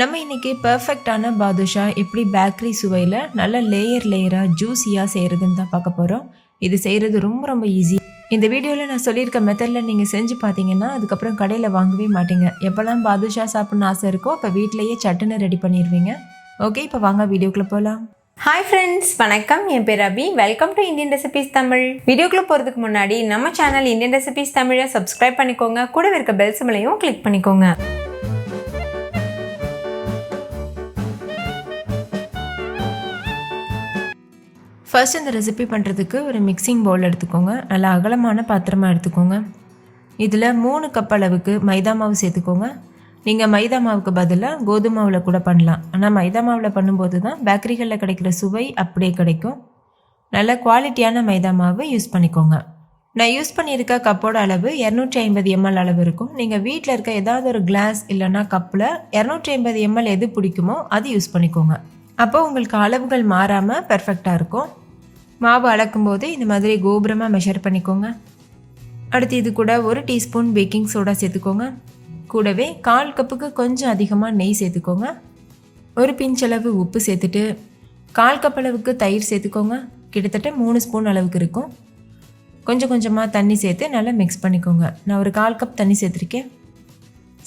நம்ம இன்னைக்கு பர்ஃபெக்டான பாதுஷா எப்படி பேக்கரி சுவையில் நல்ல லேயர் லேயராக ஜூஸியாக செய்கிறதுன்னு தான் பார்க்க போகிறோம் இது செய்கிறது ரொம்ப ரொம்ப ஈஸி இந்த வீடியோவில் நான் சொல்லியிருக்க மெத்தடில் நீங்கள் செஞ்சு பார்த்தீங்கன்னா அதுக்கப்புறம் கடையில் வாங்கவே மாட்டீங்க. எப்போல்லாம் பாதுஷா சாப்பிட்ணுன்னு ஆசை இருக்கோ அப்போ வீட்டிலையே சட்டுன்னு ரெடி பண்ணிடுவீங்க. ஓகே இப்போ வாங்க வீடியோக்குள்ளே போகலாம் ஹாய் ஃப்ரெண்ட்ஸ் வணக்கம். என் பேர் Abhi welcome to Indian recipes Tamil வீடியோக்குள்ளே போகிறதுக்கு முன்னாடி நம்ம சேனல் இந்தியன் ரெசிபீஸ் தமிழை சப்ஸ்கிரைப் பண்ணிக்கோங்க. கூடவே இருக்க பெல் சிம்லையும் கிளிக் பண்ணிக்கோங்க. ஃபர்ஸ்ட் இந்த ரெசிபி பண்ணுறதுக்கு ஒரு மிக்சிங் பவுல் எடுத்துக்கோங்க. நல்லா அகலமான பாத்திரமாக எடுத்துக்கோங்க. இதில் மூணு கப் அளவுக்கு மைதா மாவு சேர்த்துக்கோங்க. நீங்கள் மைதா மாவுக்கு பதிலாக கோதுமை மாவில் கூட பண்ணலாம். ஆனால் மைதா மாவில் பண்ணும்போது தான் பேக்கரிகளில் கிடைக்கிற சுவை அப்படியே கிடைக்கும். நல்ல குவாலிட்டியான மைதா மாவு யூஸ் பண்ணிக்கோங்க. நான் யூஸ் பண்ணியிருக்க கப்போட அளவு இரநூற்றி ஐம்பது எம்எல் அளவு இருக்கும். நீங்கள் வீட்டில் இருக்க ஏதாவது ஒரு கிளாஸ் இல்லைன்னா கப்பில் இரநூற்றி ஐம்பது எம்எல் எது பிடிக்குமோ அது யூஸ் பண்ணிக்கோங்க. அப்போ உங்களுக்கு அளவுகள் மாறாமல் பெர்ஃபெக்டாக இருக்கும். மாவு அளக்கும்போது இந்த மாதிரி கோபுரமாக மெஷர் பண்ணிக்கோங்க. அடுத்து இது கூட ஒரு டீஸ்பூன் பேக்கிங் சோடா சேர்த்துக்கோங்க. கூடவே கால் கப்புக்கு கொஞ்சம் அதிகமாக நெய் சேர்த்துக்கோங்க. ஒரு பிஞ்சளவு உப்பு சேர்த்துட்டு கால் கப் அளவுக்கு தயிர் சேர்த்துக்கோங்க. கிட்டத்தட்ட மூணு ஸ்பூன் அளவுக்கு இருக்கும். கொஞ்சம் கொஞ்சமாக தண்ணி சேர்த்து நல்லா மிக்ஸ் பண்ணிக்கோங்க. நான் ஒரு கால் கப் தண்ணி சேர்த்துருக்கேன்.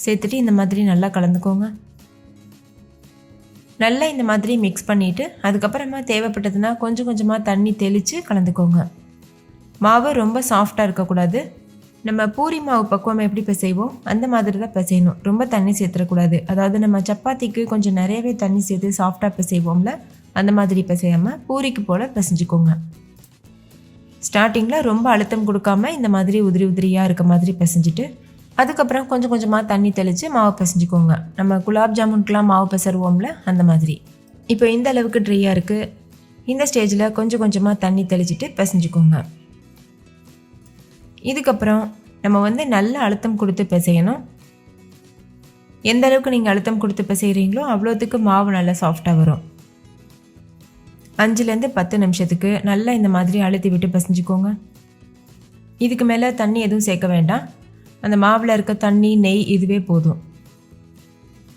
சேர்த்துட்டு இந்த மாதிரி நல்லா கலந்துக்கோங்க. நல்லா இந்த மாதிரி மிக்ஸ் பண்ணிவிட்டு அதுக்கப்புறமா தேவைப்பட்டதுன்னா கொஞ்சம் கொஞ்சமாக தண்ணி தெளித்து கலந்துக்கோங்க. மாவு ரொம்ப சாஃப்டாக இருக்கக்கூடாது. நம்ம பூரி மாவு பக்குவம் எப்படி பிசைவோம்? அந்த மாதிரி தான் பிசையணும். ரொம்ப தண்ணி சேர்த்துடக்கூடாது அதாவது நம்ம சப்பாத்திக்கு கொஞ்சம் நிறையவே தண்ணி சேர்த்து சாஃப்டாக பிசைவோம்ல அந்த மாதிரி பிசையாமல் பூரிக்கு போல் பிசைஞ்சுக்கோங்க. ஸ்டார்டிங்கில் ரொம்ப அழுத்தம் கொடுக்காம இந்த மாதிரி உதிரி உதிரியாக இருக்க மாதிரி பிசைஞ்சிட்டு அதுக்கப்புறம் கொஞ்சம் கொஞ்சமாக தண்ணி தெளித்து மாவு பிசைஞ்சிக்கோங்க. நம்ம குலாப் ஜாமுனுக்கெலாம் மாவு பிசருவோம்ல அந்த மாதிரி. இப்போ இந்த அளவுக்கு ட்ரையாக இருக்குது இந்த ஸ்டேஜில் கொஞ்சம் கொஞ்சமாக தண்ணி தெளிச்சிட்டு பிசைஞ்சிக்கோங்க. இதுக்கப்புறம் நம்ம வந்து நல்ல அழுத்தம் கொடுத்து பிசையணும். எந்த அளவுக்கு நீங்கள் அழுத்தம் கொடுத்து பிசைகிறீங்களோ அவ்வளோத்துக்கு மாவு நல்லா சாஃப்டாக வரும். அஞ்சுலேருந்து பத்து நிமிஷத்துக்கு நல்லா இந்த மாதிரி அழுத்தி விட்டு பிசைஞ்சிக்கோங்க. இதுக்கு மேலே தண்ணி எதுவும் சேர்க்க வேண்டாம். அந்த மாவில் இருக்க தண்ணி நெய் இதுவே போதும்.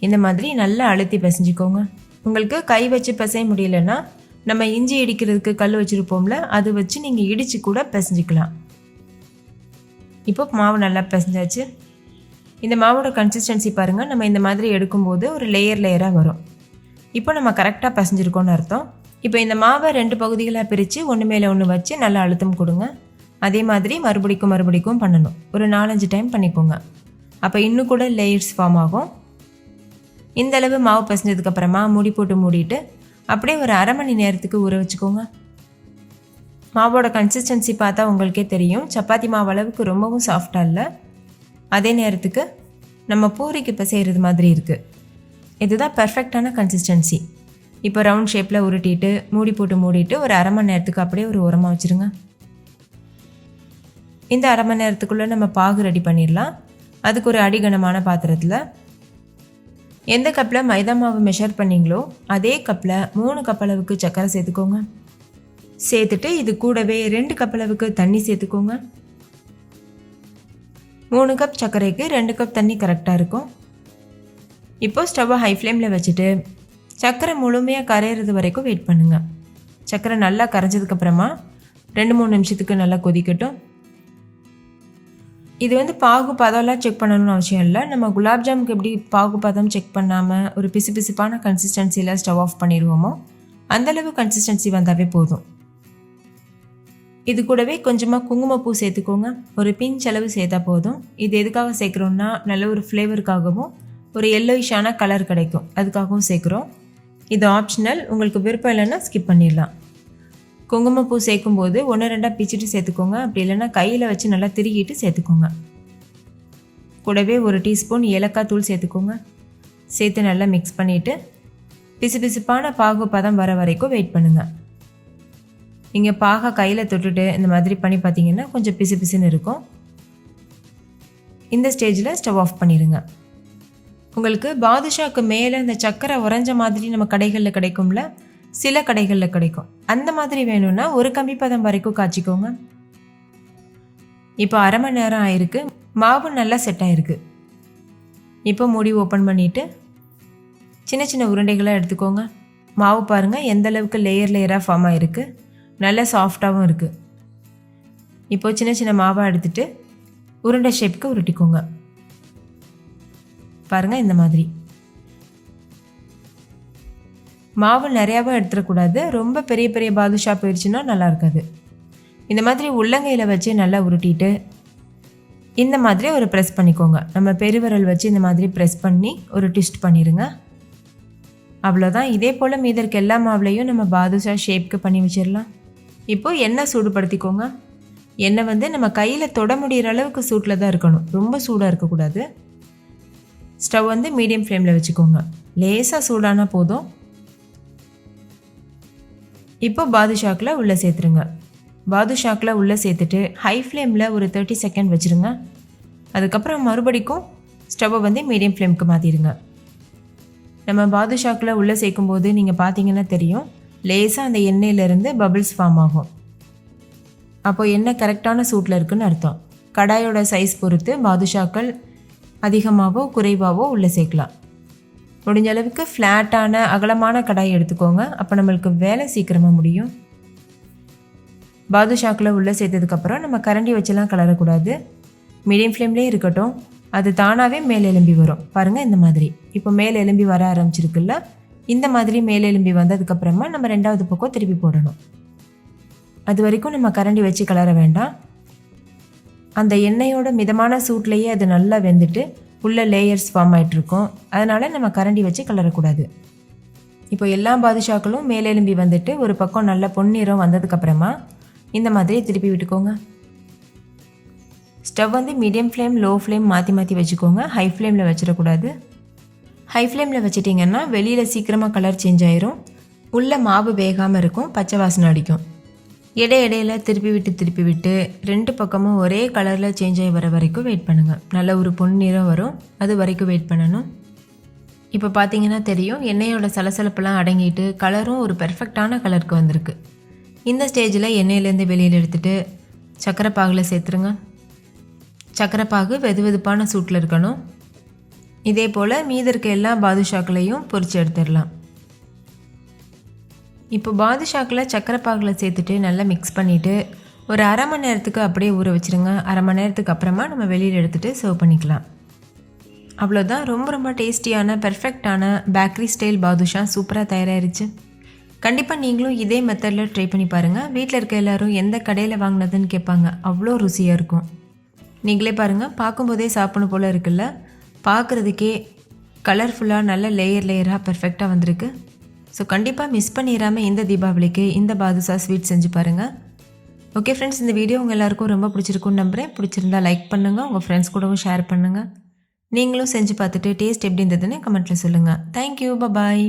இந்த மாதிரி நல்லா அழுத்தி பிசைஞ்சிக்கோங்க. உங்களுக்கு கை வச்சு பிசைய முடியலன்னா நம்ம இஞ்சி இடிக்கிறதுக்கு கல் வச்சுருப்போம்ல அது வச்சு நீங்கள் இடித்து கூட பிசைஞ்சிக்கலாம். இப்போ மாவு நல்லா பிசைஞ்சாச்சு. இந்த மாவோட கன்சிஸ்டன்சி பாருங்கள் நம்ம இந்த மாதிரி எடுக்கும்போது ஒரு லேயர் லேயராக வரும். இப்போ நம்ம கரெக்டாக பிசைஞ்சிருக்கோம்னு அர்த்தம். இப்போ இந்த மாவை ரெண்டு பகுதிகளாக பிரித்து ஒன்று மேலே ஒன்று வச்சு நல்லா அழுத்தம் கொடுங்க. அதே மாதிரி மறுபடிக்கும் மறுபடிக்கும் பண்ணணும். ஒரு நாலஞ்சு டைம் பண்ணிக்கோங்க. அப்போ இன்னும் கூட லேயர்ஸ் ஃபார்ம் ஆகும். இந்த அளவு மாவு பிசைஞ்சதுக்கப்புறமா மூடி போட்டு மூடிட்டு அப்படியே ஒரு அரை மணி நேரத்துக்கு ஊற வச்சுக்கோங்க. மாவோட கன்சிஸ்டன்சி பார்த்தா உங்களுக்கே தெரியும். சப்பாத்தி மாவு அளவுக்கு ரொம்பவும் சாஃப்டாக இல்லை. அதே நேரத்துக்கு நம்ம பூரிக்கு இப்போ செய்கிறது மாதிரி இருக்குது இதுதான் பர்ஃபெக்டான கன்சிஸ்டன்சி இப்போ ரவுண்ட் ஷேப்பில் உருட்டிட்டு மூடி போட்டு மூடிட்டு ஒரு அரை மணி நேரத்துக்கு அப்படியே ஒரு உரமாக வச்சுருங்க. இந்த அரை மணி நேரத்துக்குள்ளே நம்ம பாகு ரெடி பண்ணிடலாம். அதுக்கு ஒரு அடிகனமான பாத்திரத்தில் எந்த கப்பில் மைதா மாவு மெஷர் பண்ணீங்களோ அதே கப்பில் மூணு கப் அளவுக்கு சர்க்கரை சேர்த்துக்கோங்க. சேர்த்துட்டு இது கூடவே ரெண்டு கப் அளவுக்கு தண்ணி சேர்த்துக்கோங்க. மூணு கப் சர்க்கரைக்கு ரெண்டு கப் தண்ணி கரெக்டாக இருக்கும். இப்போ ஸ்டவ்வை ஹை ஃப்ளேமில் வச்சுட்டு சர்க்கரை முழுமையாக கரையிறது வரைக்கும் வெயிட் பண்ணுங்கள் சர்க்கரை நல்லா கரைஞ்சதுக்கப்புறமா ரெண்டு மூணு நிமிஷத்துக்கு நல்லா கொதிக்கட்டும். இது வந்து பாகு பதம்லாம் செக் பண்ணணும்னு அவசியம் இல்லை. நம்ம குலாப் ஜாமுக்கு எப்படி பாகு பதம் செக் பண்ணாமல் ஒரு பிசு பிசுப்பான கன்சிஸ்டன்சியில் ஸ்டவ் ஆஃப் பண்ணிடுவோமோ அந்தளவு கன்சிஸ்டன்சி வந்தாவே போதும். இது கூடவே கொஞ்சமாக குங்குமப்பூ சேர்த்துக்கோங்க. ஒரு பிஞ்ச் அளவு சேர்த்தா போதும். இது எதுக்காக சேர்க்குறோன்னா நல்ல ஒரு ஃப்ளேவருக்காகவும் ஒரு எல்லோயிஷான கலர் கிடைக்கும். அதுக்காகவும் சேர்க்குறோம். இது ஆப்ஷனல் உங்களுக்கு விருப்பம் இல்லைன்னா ஸ்கிப் பண்ணிடலாம். குங்குமப்பூ சேர்க்கும்போது ஒன்று ரெண்டாக பிச்சுட்டு சேர்த்துக்கோங்க. அப்படி இல்லைன்னா கையில் வச்சு நல்லா திருகிட்டு சேர்த்துக்கோங்க. கூடவே ஒரு டீஸ்பூன் ஏலக்காய் தூள் சேர்த்துக்கோங்க. சேர்த்து நல்லா மிக்ஸ் பண்ணிவிட்டு பிசு பிசுப்பான பாகு பதம் வர வரைக்கும் வெயிட் பண்ணுங்கள் நீங்கள் பாகை கையில் தொட்டுட்டு இந்த மாதிரி பண்ணி பார்த்தீங்கன்னா கொஞ்சம் பிசு பிசுன்னு இருக்கும். இந்த ஸ்டேஜில் ஸ்டவ் ஆஃப் பண்ணிடுங்க உங்களுக்கு பாதுஷாக்கு மேலே இந்த சக்கரை உறைஞ்ச மாதிரி நம்ம கடைகளில் கிடைக்கும்ல சில கடைகளில் கிடைக்கும். அந்த மாதிரி வேணும்னா ஒரு கம்பி பதம் வரைக்கும் காய்ச்சிக்கோங்க. இப்போ அரை மணி நேரம் ஆயிருக்கு. மாவு நல்லா செட் ஆயிருக்கு. இப்போ மூடி ஓப்பன் பண்ணிவிட்டு சின்ன சின்ன உருண்டைகளாக எடுத்துக்கோங்க. மாவு பாருங்கள் எந்த அளவுக்கு லேயர் லேயராக ஃபார்ம் ஆகிருக்கு நல்ல சாஃப்டாகவும் இருக்குது இப்போது சின்ன சின்ன மாவாக எடுத்துட்டு உருண்டை ஷேப்புக்கு உருட்டிக்கோங்க. பாருங்கள் இந்த மாதிரி. மாவு நிறையாவும் எடுத்துடக்கூடாது. ரொம்ப பெரிய பெரிய பாதுஷா போயிடுச்சுன்னா நல்லா இருக்காது. இந்த மாதிரி உள்ளங்கையில் வச்சு நல்லா உருட்டிட்டு இந்த மாதிரி ஒரு ப்ரெஸ் பண்ணிக்கோங்க. நம்ம பெருவிரல் வச்சு இந்த மாதிரி ப்ரெஸ் பண்ணி ஒரு டிஸ்ட் பண்ணிடுங்க அவ்வளோதான் இதே போல் மீதற்கு இருக்க எல்லா மாவுலையும் நம்ம பாதுஷா ஷேப்க்கு பண்ணி வச்சிடலாம். இப்போது எண்ணெய் சூடுபடுத்திக்கோங்க. எண்ணெய் வந்து நம்ம கையில் தொட முடிகிற அளவுக்கு சூட்டில் தான் இருக்கணும். ரொம்ப சூடாக இருக்கக்கூடாது. ஸ்டவ் வந்து மீடியம் ஃப்ளேமில் வச்சுக்கோங்க. லேசாக சூடானா போதும். இப்போ பாதுஷாக்கில் உள்ளே சேர்த்துருங்க. பாதுஷாக்கில் உள்ளே சேர்த்துட்டு ஹை ஃப்ளேமில் ஒரு தேர்ட்டி செகண்ட் வச்சுருங்க. அதுக்கப்புறம் மறுபடிக்கும் ஸ்டவ்வை வந்து மீடியம் ஃப்ளேமுக்கு மாற்றிடுங்க நம்ம பாதுஷாக்கில் உள்ளே சேர்க்கும்போது நீங்கள் பார்த்தீங்கன்னா தெரியும் லேசாக அந்த எண்ணெயிலேருந்து பபிள்ஸ் ஃபார்ம் ஆகும். அப்போ எண்ணெய் கரெக்டான சூட்டில் இருக்குன்னு அர்த்தம். கடாயோட சைஸ் பொறுத்து பாதுஷாக்கள் அதிகமாகவோ குறைவாகவோ உள்ளே சேர்க்கலாம். முடிஞ்ச அளவுக்கு ஃப்ளாட்டான அகலமான கடாய் எடுத்துக்கோங்க. அப்போ நம்மளுக்கு வேலை சீக்கிரமாக முடியும். பாதுஷாக்கில் உள்ளே சேர்த்ததுக்கப்புறம் நம்ம கரண்டி வச்செல்லாம் கலரக்கூடாது. மீடியம் ஃப்ளேம்லேயே இருக்கட்டும். அது தானாகவே மேலே எலும்பி வரும். பாருங்கள் இந்த மாதிரி. இப்போ மேலே எலும்பி வர ஆரம்பிச்சிருக்குல்ல? இந்த மாதிரி மேலே எலும்பி வந்ததுக்கப்புறமா நம்ம ரெண்டாவது பக்கம் திருப்பி போடணும். அது வரைக்கும் நம்ம கரண்டி வச்சு கலர வேண்டாம். அந்த எண்ணெயோட மிதமான சூட்லேயே அது நல்லா வெந்துட்டு உள்ள லேயர்ஸ் ஃபார்ம் ஆகிட்ருக்கும் அதனால் நம்ம கரண்டி வச்சு கலரக்கூடாது. இப்போ எல்லா பாதுஷாக்களும் மேலெலும்பி வந்துட்டு ஒரு பக்கம் நல்ல பொன்னிறம் வந்ததுக்கப்புறமா இந்த மாதிரி திருப்பி விட்டுக்கோங்க. ஸ்டவ் வந்து மீடியம் ஃப்ளேம் லோ ஃப்ளேம் மாற்றி மாற்றி வச்சுக்கோங்க. ஹை ஃப்ளேமில் வச்சிடக்கூடாது. ஹை ஃப்ளேமில் வச்சிட்டிங்கன்னா வெளியில் சீக்கிரமாக கலர் சேஞ்ச் ஆயிரும். உள்ள மாவு வேகாமல் இருக்கும். பச்சை வாசனை அடிக்கும். இடை இடையில திருப்பி விட்டு திருப்பி விட்டு ரெண்டு பக்கமும் ஒரே கலரில் சேஞ்ச் ஆகி வர வரைக்கும் வெயிட் பண்ணுங்கள் நல்ல ஒரு பொன்னிறம் வரும். அது வரைக்கும் வெயிட் பண்ணணும். இப்போ பார்த்தீங்கன்னா தெரியும் எண்ணெயோட சலசலப்பெல்லாம் அடங்கிட்டு கலரும் ஒரு பெர்ஃபெக்டான கலருக்கு வந்திருக்கு. இந்த ஸ்டேஜில் எண்ணெயிலேருந்து வெளியில் எடுத்துட்டு சக்கரை பாகில் சேர்த்துருங்க. சக்கரைப்பாகு பாகு வெது வெதுப்பான சூட்டில் இருக்கணும். இதே போல் மீதி இருக்க எல்லா பாதுஷாக்களையும் பொறிச்சு எடுத்துடலாம். இப்போ பாதுஷாக்கில் சக்கரைப்பாகில் பாகில் சேர்த்துட்டு நல்லா மிக்ஸ் பண்ணிவிட்டு ஒரு அரை மணி நேரத்துக்கு அப்படியே ஊற வச்சுருங்க. அரை மணி நேரத்துக்கு அப்புறமா நம்ம வெளியில் எடுத்துகிட்டு சர்வ் பண்ணிக்கலாம். அவ்வளோதான் ரொம்ப ரொம்ப டேஸ்டியான பெர்ஃபெக்டான பேக்கரி ஸ்டைல் பாதுஷா சூப்பராக தயாராகிருச்சு கண்டிப்பாக நீங்களும் இதே மெத்தடில் ட்ரை பண்ணி பாருங்கள் வீட்டில் இருக்க எல்லோரும் எந்த கடையில் வாங்கினதுன்னு கேட்பாங்க. அவ்வளோ ருசியாக இருக்கும். நீங்களே பாருங்கள் பார்க்கும்போதே சாப்பிடணும் போல் இருக்குல்ல. பார்க்குறதுக்கே கலர்ஃபுல்லாக நல்ல லேயர் லேயராக பெர்ஃபெக்டாக வந்திருக்கு. ஸோ கண்டிப்பாக மிஸ் பண்ணிடாமல் இந்த தீபாவளிக்கு இந்த பாதுஷா ஸ்வீட் செஞ்சு பாருங்கள் ஓகே ஃப்ரெண்ட்ஸ் இந்த வீடியோ உங்கள் எல்லாருக்கும் ரொம்ப பிடிச்சிருக்குன்னு நம்புகிறேன் பிடிச்சிருந்தா லைக் பண்ணுங்கள் உங்கள் ஃப்ரெண்ட்ஸ் கூடவும் ஷேர் பண்ணுங்கள் நீங்களும் செஞ்சு பார்த்துட்டு டேஸ்ட் எப்படி இருந்ததுன்னு கமெண்ட்டில் சொல்லுங்கள் தேங்க்யூ பாய்